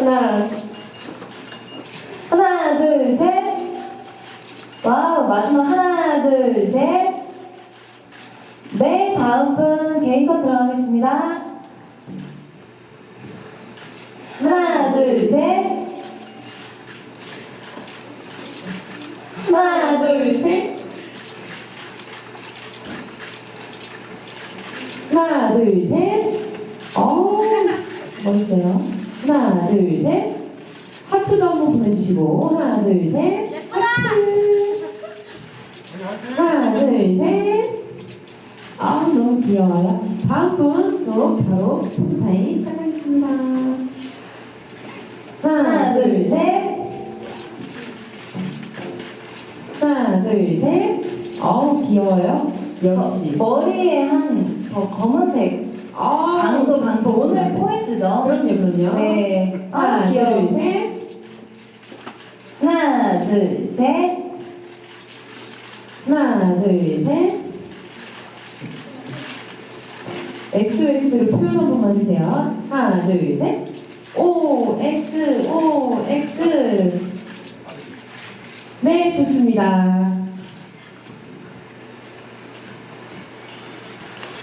하나, 하나, 둘, 셋. 와우, 마지막 하나, 둘, 셋. 네, 다음 분 개인 컷 들어가겠습니다. 하나, 둘, 셋. 하나, 둘, 셋. 하나, 둘, 셋. 어, 멋있어요. 하나, 둘, 셋. 하트도 한번 보내주시고. 하나, 둘, 셋. 하트. 하나, 둘, 셋. 아, 너무 귀여워요. 다음 분, 또 바로 포토타임 시작하겠습니다. 하나, 둘, 셋. 하나, 둘, 셋. 어우, 귀여워요. 역시. 저 머리에 한 저 검은색 아, 강도 강도 오늘 포인트죠. 그럼요, 그럼요. 네. 하나, 아 귀여워. 둘, 셋. 하나 둘 셋. 하나, 둘, 셋. XX를 표현 한 번만 해주세요. 하나, 둘, 셋. O, X, O, X. 네, 좋습니다.